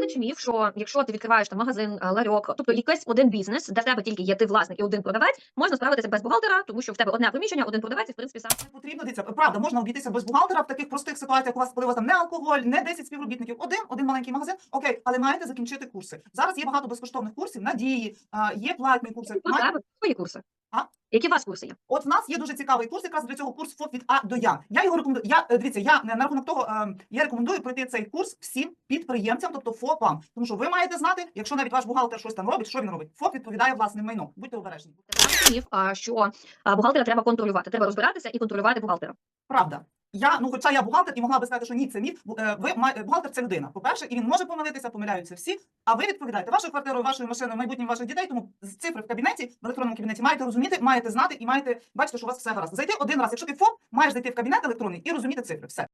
Правда міф, що якщо ти відкриваєш там магазин, е, ларьок, тобто якийсь один бізнес, де в тебе тільки є ти власник і один продавець, можна справитися без бухгалтера, тому що в тебе одне приміщення, один продавець, і в принципі сам Не потрібно дивіться, правда, можна обійтися без бухгалтера в таких простих ситуаціях. У вас коли у вас там не алкоголь, не 10 співробітників, один, один маленький магазин. Окей, але маєте закінчити курси. Зараз є багато безкоштовних курсів, надії, є платні курси. у Має- тебе свої курси. Які у вас курси є? От в нас є дуже цікавий курс, якраз для цього курс ФОП від А до Я. Я його рекомендую. Я е, дивіться, я е, на рахунок того, е, я рекомендую пройти цей курс всім підприємцям, тобто ФОПам. Тому що ви маєте знати, якщо навіть ваш бухгалтер щось там робить, що він робить? ФОП відповідає власним майном. Будьте обережні. Міф, що бухгалтера треба контролювати. Треба розбиратися і контролювати бухгалтера. Правда. Я, ну, хоча я бухгалтер і могла би сказати, що ні, це міф. Е, Ви бухгалтер це людина. По-перше, і він може помилитися, помиляються всі. А ви відповідаєте вашою квартирою, вашою машиною, майбутнім ваших дітей. Тому цифри в кабінеті, в електронному кабінеті маєте розуміти, маєте знати і маєте бачити, що у вас все гаразд. Зайти один раз. Якщо ти ФОП, маєш зайти в кабінет електронний і розуміти цифри. Все.